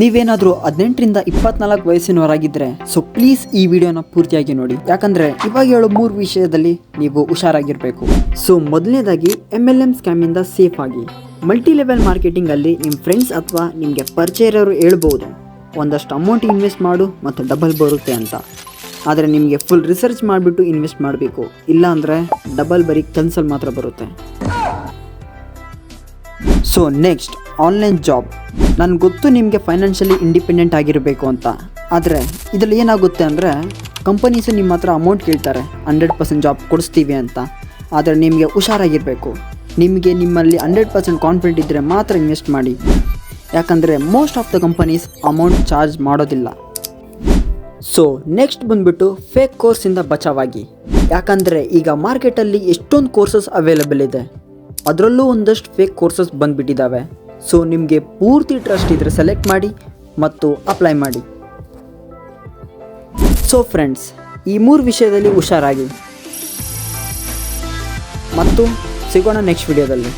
ನೀವೇನಾದರೂ ಹದಿನೆಂಟರಿಂದ ಇಪ್ಪತ್ನಾಲ್ಕು ವಯಸ್ಸಿನವರಾಗಿದ್ದರೆ ಸೊ ಪ್ಲೀಸ್ ಈ ವಿಡಿಯೋನ ಪೂರ್ತಿಯಾಗಿ ನೋಡಿ. ಯಾಕಂದರೆ ಇವಾಗ ಹೇಳೋ ಮೂರು ವಿಷಯದಲ್ಲಿ ನೀವು ಹುಷಾರಾಗಿರಬೇಕು. ಸೊ ಮೊದಲನೇದಾಗಿ ಎಂ ಎಲ್ ಎಂ ಸ್ಕ್ಯಾಮಿಂದ ಸೇಫ್ ಆಗಿ. ಮಲ್ಟಿ ಲೆವೆಲ್ ಮಾರ್ಕೆಟಿಂಗಲ್ಲಿ ನಿಮ್ಮ ಫ್ರೆಂಡ್ಸ್ ಅಥವಾ ನಿಮಗೆ ಪರಿಚಯ ಇರೋರು ಹೇಳ್ಬೋದು. ಒಂದಷ್ಟು ಅಮೌಂಟ್ ಇನ್ವೆಸ್ಟ್ ಮಾಡು ಮತ್ತು ಡಬಲ್ ಬರುತ್ತೆ ಅಂತ. ಆದರೆ ನಿಮಗೆ ಫುಲ್ ರಿಸರ್ಚ್ ಮಾಡಿಬಿಟ್ಟು ಇನ್ವೆಸ್ಟ್ ಮಾಡಬೇಕು. ಇಲ್ಲಾಂದರೆ ಡಬಲ್ ಬರೀ ಕನ್ಸಲ್ ಮಾತ್ರ ಬರುತ್ತೆ. So next online job. ನನಗೆ ಗೊತ್ತು ನಿಮಗೆ ಫೈನಾನ್ಷಿಯಲಿ ಇಂಡಿಪೆಂಡೆಂಟ್ ಆಗಿರಬೇಕು ಅಂತ. ಆದರೆ, ಇದರಲ್ಲಿ ಏನಾಗುತ್ತೆ ಅಂದರೆ ಕಂಪನೀಸು ನಿಮ್ಮ ಹತ್ರ ಅಮೌಂಟ್ ಕೇಳ್ತಾರೆ ಹಂಡ್ರೆಡ್ ಪರ್ಸೆಂಟ್ ಜಾಬ್ ಕೊಡಿಸ್ತೀವಿ ಅಂತ. ಆದರೆ ನಿಮಗೆ ಹುಷಾರಾಗಿರಬೇಕು. ನಿಮಗೆ ನಿಮ್ಮಲ್ಲಿ ಹಂಡ್ರೆಡ್ ಪರ್ಸೆಂಟ್ ಕಾನ್ಫಿಡೆಂಟ್ ಇದ್ದರೆ ಮಾತ್ರ ಇನ್ವೆಸ್ಟ್ ಮಾಡಿ. ಯಾಕಂದರೆ most of the companies amount charge ಮಾಡೋದಿಲ್ಲ. ಸೊ ನೆಕ್ಸ್ಟ್ ಬಂದುಬಿಟ್ಟು ಫೇಕ್ ಕೋರ್ಸಿಂದ ಬಚಾವಾಗಿ. ಯಾಕಂದರೆ ಈಗ ಮಾರ್ಕೆಟಲ್ಲಿ ಎಷ್ಟೊಂದು ಕೋರ್ಸಸ್ ಅವೈಲೇಬಲ್ ಇದೆ. ಅದರಲ್ಲೂ ಒಂದಷ್ಟು ಫೇಕ್ ಕೋರ್ಸಸ್ ಬಂದುಬಿಟ್ಟಿದ್ದಾವೆ ಸೊ ನಿಮಗೆ ಪೂರ್ತಿ ಟ್ರಸ್ಟ್ ಇದ್ರೆ ಸೆಲೆಕ್ಟ್ ಮಾಡಿ ಮತ್ತು ಅಪ್ಲೈ ಮಾಡಿ. ಸೊ ಫ್ರೆಂಡ್ಸ್ ಈ ಮೂರು ವಿಷಯದಲ್ಲಿ ಹುಷಾರಾಗಿ. ಮತ್ತು ಸಿಗೋಣ ನೆಕ್ಸ್ಟ್ ವಿಡಿಯೋದಲ್ಲಿ